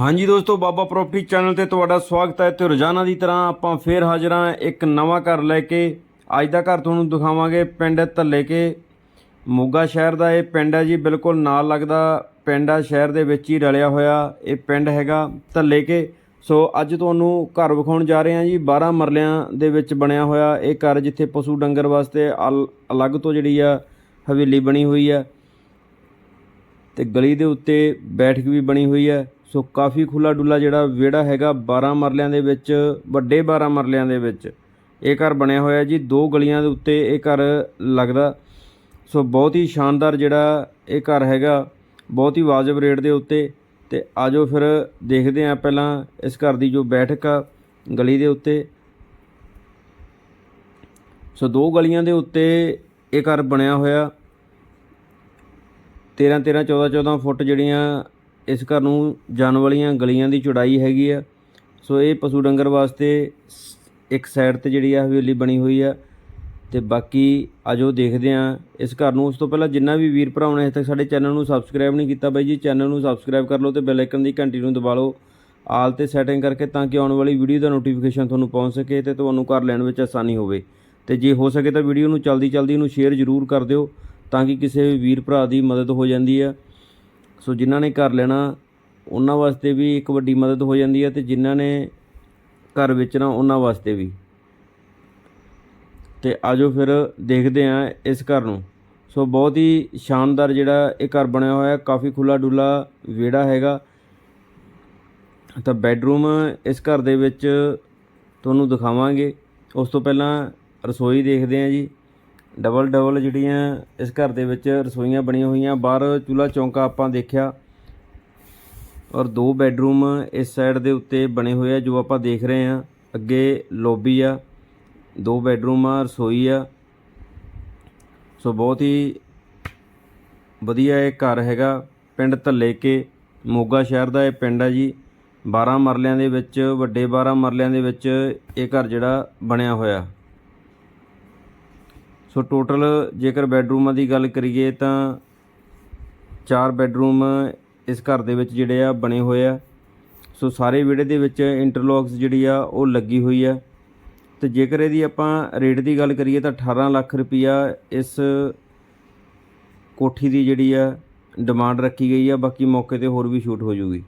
ਹਾਂਜੀ ਦੋਸਤੋ, ਬਾਬਾ property channel ਤੇ ਤੁਹਾਡਾ ਸਵਾਗਤ ਹੈ ਤੇ ਰੋਜ਼ਾਨਾ ਦੀ ਤਰ੍ਹਾਂ ਆਪਾਂ ਫੇਰ ਹਾਜ਼ਰ ਹਾਂ ਇੱਕ ਨਵਾਂ ਘਰ ਲੈ ਕੇ। ਅੱਜ ਦਾ ਘਰ ਤੁਹਾਨੂੰ ਦਿਖਾਵਾਂਗੇ ਪਿੰਡ ਧੱਲੇ ਕੇ। ਮੋਗਾ ਸ਼ਹਿਰ ਦਾ ਇਹ ਪਿੰਡ ਹੈ ਜੀ, ਬਿਲਕੁਲ ਨਾਲ ਲੱਗਦਾ ਪਿੰਡ ਆ, ਸ਼ਹਿਰ ਦੇ ਵਿੱਚ ਹੀ ਰਲਿਆ ਹੋਇਆ ਇਹ ਪਿੰਡ ਹੈਗਾ ਧੱਲੇ ਕੇ। ਸੋ ਅੱਜ ਤੁਹਾਨੂੰ ਘਰ ਵਿਖਾਉਣ ਜਾ ਰਹੇ ਹਾਂ ਜੀ 12 ਮਰਲਿਆਂ ਦੇ ਵਿੱਚ ਬਣਿਆ ਹੋਇਆ ਇਹ ਘਰ ਜਿੱਥੇ ਪਸ਼ੂ ਡੰਗਰ ਵਾਸਤੇ ਅਲ- ਅਲੱਗ ਤੋਂ ਜਿਹੜੀ ਆ ਹਵੇਲੀ ਬਣੀ ਹੋਈ ਆ। ਤੇ ਗਲੀ ਦੇ ਉੱਤੇ ਬੈਠਕ ਵੀ ਬਣੀ ਹੋਈ ਹੈ ਸੋ ਕਾਫੀ ਖੁੱਲਾ ਡੁੱਲਾ ਜਿਹੜਾ ਵਿਹੜਾ ਹੈਗਾ 12 ਮਰਲਿਆਂ ਦੇ ਵਿੱਚ, ਵੱਡੇ 12 ਮਰਲਿਆਂ ਦੇ ਵਿੱਚ। ਇਹ ਘਰ ਬਣਿਆ ਹੋਇਆ ਜੀ, ਦੋ ਗਲੀਆਂ ਦੇ ਉੱਤੇ ਇਹ ਘਰ ਲੱਗਦਾ। ਸੋ ਬਹੁਤ ਹੀ ਸ਼ਾਨਦਾਰ ਜਿਹੜਾ ਇਹ ਘਰ ਹੈਗਾ, ਬਹੁਤ ਹੀ ਵਾਜਬ ਰੇਟ ਦੇ ਉੱਤੇ। ਤੇ ਆਜੋ ਫਿਰ ਦੇਖਦੇ ਹਾਂ ਪਹਿਲਾਂ ਇਸ ਘਰ ਦੀ ਜੋ ਬੈਠਕ ਆ, ਗਲੀ ਦੇ ਉੱਤੇ। ਸੋ ਦੋ ਗਲੀਆਂ ਦੇ ਉੱਤੇ ਇਹ ਘਰ ਬਣਿਆ ਹੋਇਆ। 13 13 14 14 ਫੁੱਟ ਜਿਹੜੀਆਂ ਇਸ ਘਰ ਨੂੰ ਜਾਣ ਵਾਲੀਆਂ ਗਲੀਆਂ ਦੀ ਚੌੜਾਈ ਹੈਗੀ ਆ। ਸੋ ਇਹ ਪਸ਼ੂ ਡੰਗਰ ਵਾਸਤੇ ਸ- ਇੱਕ ਸਾਈਡ ਤੇ ਜਿਹੜੀ ਆ ਹਵੇਲੀ ਬਣੀ ਹੋਈ ਆ ਤੇ ਬਾਕੀ ਆਜੋ ਦੇਖਦੇ ਆ ਇਸ ਘਰ ਨੂੰ। ਉਸ ਤੋਂ ਪਹਿਲਾਂ ਜਿੰਨਾ ਵੀ ਵੀਰ ਭਰਾਵਾਂ ਨੇ ਹਜੇ ਤੱਕ ਸਾਡੇ ਚੈਨਲ ਨੂੰ ਸਬਸਕ੍ਰਾਈਬ ਨਹੀਂ ਕੀਤਾ ਬਾਈ ਜੀ, ਚੈਨਲ ਨੂੰ ਸਬਸਕ੍ਰਾਈਬ ਕਰ ਲਓ ਤੇ ਬੈਲ ਆਈਕਨ ਦੀ ਘੰਟੀ ਨੂੰ ਦਬਾ ਲਓ। ਆਲ ਤੇ ਸੈਟਿੰਗ ਕਰਕੇ ਤਾਂ ਕਿ ਆਉਣ ਵਾਲੀ ਵੀਡੀਓ ਦਾ ਨੋਟੀਫਿਕੇਸ਼ਨ ਤੁਹਾਨੂੰ ਪਹੁੰਚ ਸਕੇ ਤੇ ਤੁਹਾਨੂੰ ਘਰ ਲੈਣ ਵਿੱਚ ਆਸਾਨੀ ਹੋਵੇ। ਤੇ ਜੇ ਹੋ ਸਕੇ ਤਾਂ ਵੀਡੀਓ ਨੂੰ ਜਲਦੀ ਜਲਦੀ ਨੂੰ ਸ਼ੇਅਰ ਜ਼ਰੂਰ ਕਰ ਦਿਓ ਤਾਂ ਕਿ ਕਿਸੇ ਵੀਰ ਭਰਾ ਦੀ ਮਦਦ ਹੋ ਜਾਂਦੀ ਆ। ਸੋ ਜਿਨ੍ਹਾਂ ਨੇ ਘਰ ਲੈਣਾ, ਉਹਨਾਂ ਵਾਸਤੇ ਵੀ ਇੱਕ ਵੱਡੀ ਮਦਦ ਹੋ ਜਾਂਦੀ ਹੈ ਤੇ ਜਿਨ੍ਹਾਂ ਨੇ ਘਰ ਵੇਚਣਾ, ਉਹਨਾਂ ਵਾਸਤੇ ਵੀ। ਤੇ ਆਜੋ ਫਿਰ ਦੇਖਦੇ ਹਾਂ ਇਸ ਘਰ ਨੂੰ। ਸੋ ਬਹੁਤ ਹੀ ਸ਼ਾਨਦਾਰ ਜਿਹੜਾ ਇਹ ਘਰ ਬਣਿਆ ਹੋਇਆ ਹੈ, ਕਾਫੀ ਖੁੱਲਾ ਡੁੱਲਾ ਵਿਹੜਾ ਹੈਗਾ। ਤਾਂ ਬੈੱਡਰੂਮ ਇਸ ਘਰ ਦੇ ਵਿੱਚ ਤੁਹਾਨੂੰ ਦਿਖਾਵਾਂਗੇ। ਉਸ ਤੋਂ ਪਹਿਲਾਂ ਰਸੋਈ ਦੇਖਦੇ ਹਾਂ ਜੀ। ਡਬਲ ਡਬਲ ਜਿਹੜੀਆਂ ਇਸ ਘਰ ਦੇ ਵਿੱਚ ਰਸੋਈਆਂ ਬਣੀਆਂ ਹੋਈਆਂ, ਬਾਹਰ ਚੁੱਲ੍ਹਾ ਚੌਂਕਾ ਆਪਾਂ ਦੇਖਿਆ। ਔਰ ਦੋ ਬੈੱਡਰੂਮ ਇਸ ਸਾਈਡ ਦੇ ਉੱਤੇ ਬਣੇ ਹੋਏ ਆ, ਜੋ ਆਪਾਂ ਦੇਖ ਰਹੇ ਆ ਅੱਗੇ ਲੌਬੀ ਆ, ਦੋ ਬੈੱਡਰੂਮ ਆ, ਰਸੋਈ ਆ। ਸੋ ਬਹੁਤ ਹੀ ਵਧੀਆ ਇਹ ਘਰ ਹੈਗਾ। ਪਿੰਡ ਧੱਲੇ ਕੇ ਮੋਗਾ ਸ਼ਹਿਰ ਦਾ ਇਹ ਪਿੰਡ ਆ ਜੀ। 12 ਮਰਲਿਆਂ ਦੇ ਵਿੱਚ, ਵੱਡੇ 12 ਮਰਲਿਆਂ ਦੇ ਵਿੱਚ ਇਹ ਘਰ ਜਿਹੜਾ ਬਣਿਆ ਹੋਇਆ। ਸੋ ਟੋਟਲ ਜੇਕਰ ਬੈੱਡਰੂਮਾਂ ਦੀ ਗੱਲ ਕਰੀਏ ਤਾਂ ਚਾਰ ਬੈੱਡਰੂਮ ਇਸ ਘਰ ਦੇ ਵਿੱਚ ਜਿਹੜੇ ਆ ਬਣੇ ਹੋਏ ਆ। ਸੋ ਸਾਰੇ ਵਿਹੜੇ ਦੇ ਵਿੱਚ ਇੰਟਰਲੌਕਸ ਜਿਹੜੀ ਆ ਉਹ ਲੱਗੀ ਹੋਈ ਆ। ਤੇ ਜੇਕਰ ਇਹਦੀ ਆਪਾਂ ਰੇਟ ਦੀ ਗੱਲ ਕਰੀਏ ਤਾਂ 18 ਲੱਖ ਰੁਪਈਆ ਇਸ ਕੋਠੀ ਦੀ ਜਿਹੜੀ ਆ ਡਿਮਾਂਡ ਰੱਖੀ ਗਈ ਆ। ਬਾਕੀ ਮੌਕੇ ਤੇ ਹੋਰ ਵੀ ਸ਼ੂਟ ਹੋ ਜੂਗੀ।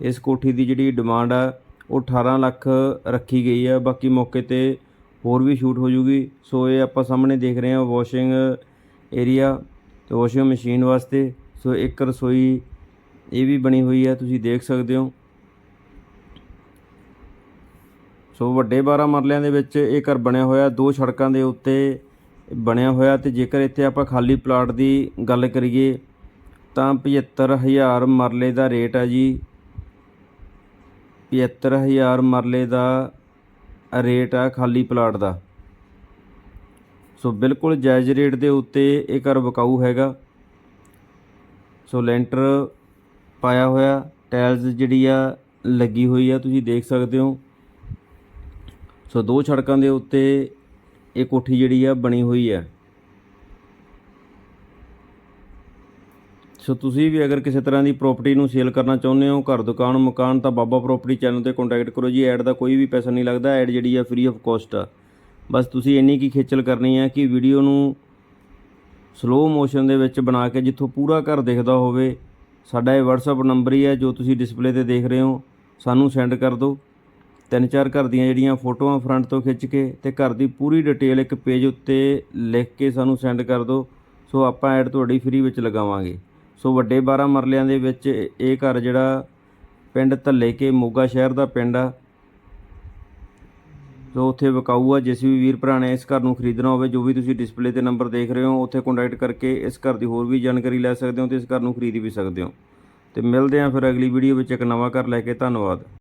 ਇਸ ਕੋਠੀ ਦੀ ਜਿਹੜੀ ਡਿਮਾਂਡ ਆ ਉਹ 18 ਲੱਖ ਰੱਖੀ ਗਈ ਆ। ਬਾਕੀ ਮੌਕੇ ਤੇ ਹੋਰ ਵੀ ਸ਼ੂਟ ਹੋ ਜੂਗੀ ਸੋ ਇਹ ਆਪਾਂ ਸਾਹਮਣੇ ਦੇਖ ਰਹੇ ਹਾਂ ਵਾਸ਼ਿੰਗ ਏਰੀਆ ਤੇ ਵਾਸ਼ਿੰਗ ਮਸ਼ੀਨ ਵਾਸਤੇ। ਸੋ ਇੱਕ ਰਸੋਈ ਇਹ ਵੀ ਬਣੀ ਹੋਈ ਹੈ, ਤੁਸੀਂ ਦੇਖ ਸਕਦੇ ਹੋ। ਸੋ ਵੱਡੇ 12 ਮਰਲਿਆਂ ਦੇ ਵਿੱਚ ਇਹ ਘਰ ਬਣਿਆ ਹੋਇਆ, ਦੋ ਸੜਕਾਂ ਦੇ ਉੱਤੇ ਬਣਿਆ ਹੋਇਆ ਤੇ ਜੇਕਰ ਇੱਥੇ ਆਪਾਂ ਖਾਲੀ ਪਲਾਟ ਦੀ ਗੱਲ ਕਰੀਏ, ਤਾਂ 75000 ਮਰਲੇ ਦਾ ਰੇਟ ਆ ਜੀ। 75000 ਮਰਲੇ ਦਾ ਰੇਟ ਆ ਖਾਲੀ ਪਲਾਟ ਦਾ। ਸੋ ਬਿਲਕੁਲ ਜਾਇਜ਼ ਰੇਟ ਦੇ ਉੱਤੇ ਇਹ ਘਰ ਵਿਕਾਊ ਹੈਗਾ। ਸੋ ਲੈਂਟਰ ਪਾਇਆ ਹੋਇਆ, ਟਾਇਲਸ ਜਿਹੜੀ ਆ ਲੱਗੀ ਹੋਈ ਆ, ਤੁਸੀਂ ਦੇਖ ਸਕਦੇ ਹੋ। ਸੋ ਦੋ ਸੜਕਾਂ ਦੇ ਉੱਤੇ ਇਹ ਕੋਠੀ ਜਿਹੜੀ ਆ ਬਣੀ ਹੋਈ ਆ। ਸੋ ਤੁਸੀਂ ਵੀ ਅਗਰ ਕਿਸੇ ਤਰ੍ਹਾਂ ਦੀ ਪ੍ਰਾਪਰਟੀ ਨੂੰ ਸੇਲ ਕਰਨਾ ਚਾਹੁੰਦੇ ਹੋ, ਘਰ, ਦੁਕਾਨ, ਮਕਾਨ, ਤਾਂ ਬਾਬਾ ਪ੍ਰਾਪਰਟੀ ਚੈਨਲ ਤੇ ਕੰਟੈਕਟ ਕਰੋ ਜੀ। ਐਡ ਦਾ ਕੋਈ ਵੀ ਪੈਸਾ ਨਹੀਂ ਲੱਗਦਾ ਐਡ ਜਿਹੜੀ ਆ ਫ੍ਰੀ ਆਫ ਕਾਸਟ ਆ। ਬਸ ਤੁਸੀਂ ਇੰਨੀ ਕੀ ਖੇਚਲ ਕਰਨੀ ਹੈ ਕਿ ਵੀਡੀਓ ਨੂੰ ਸਲੋ ਮੋਸ਼ਨ ਦੇ ਵਿੱਚ ਬਣਾ ਕੇ ਜਿੱਥੋਂ ਪੂਰਾ ਘਰ ਦਿਖਦਾ ਹੋਵੇ, ਸਾਡਾ ਇਹ WhatsApp ਨੰਬਰ ਹੀ ਹੈ ਜੋ ਤੁਸੀਂ ਡਿਸਪਲੇ ਤੇ ਦੇਖ ਰਹੇ ਹੋ, ਸਾਨੂੰ ਸੈਂਡ ਕਰ ਦਿਓ। ਤਿੰਨ ਚਾਰ ਘਰ ਦੀਆਂ ਜਿਹੜੀਆਂ ਫੋਟੋਆਂ ਫਰੰਟ ਤੋਂ ਖਿੱਚ ਕੇ ਤੇ ਘਰ ਦੀ ਪੂਰੀ ਡਿਟੇਲ ਇੱਕ ਪੇਜ ਉੱਤੇ ਲਿਖ ਕੇ ਸਾਨੂੰ ਸੈਂਡ ਕਰ ਦਿਓ। ਸੋ ਆਪਾਂ ਐਡ ਤੁਹਾਡੀ ਫ੍ਰੀ ਵਿੱਚ ਲਗਾਵਾਂਗੇ। ਸੋ ਵੱਡੇ 12 ਮਰਲਿਆਂ ਦੇ ਵਿੱਚ ਇਹ ਘਰ ਜਿਹੜਾ ਪਿੰਡ ਧੱਲੇ ਕੇ ਮੋਗਾ ਸ਼ਹਿਰ ਦਾ ਪਿੰਡ ਆ। ਸੋ ਉੱਥੇ ਵਿਕਾਊ ਆ ਜਿਸ ਵੀ ਵੀਰ ਭਰਾ ਨੇ ਇਸ ਘਰ ਨੂੰ ਖਰੀਦਣਾ ਹੋਵੇ, ਜੋ ਵੀ ਤੁਸੀਂ ਡਿਸਪਲੇ ਤੇ ਨੰਬਰ ਦੇਖ ਰਹੇ ਹੋ, ਉੱਥੇ ਕੰਟੈਕਟ ਕਰਕੇ ਇਸ ਘਰ ਦੀ ਹੋਰ ਵੀ ਜਾਣਕਾਰੀ ਲੈ ਸਕਦੇ ਹੋ ਤੇ ਇਸ ਘਰ ਨੂੰ ਖਰੀਦ ਵੀ ਸਕਦੇ ਹੋ। ਤੇ ਮਿਲਦੇ ਹਾਂ ਫਿਰ ਅਗਲੀ ਵੀਡੀਓ ਵਿੱਚ ਇੱਕ ਨਵਾਂ ਘਰ ਲੈ ਕੇ। ਧੰਨਵਾਦ।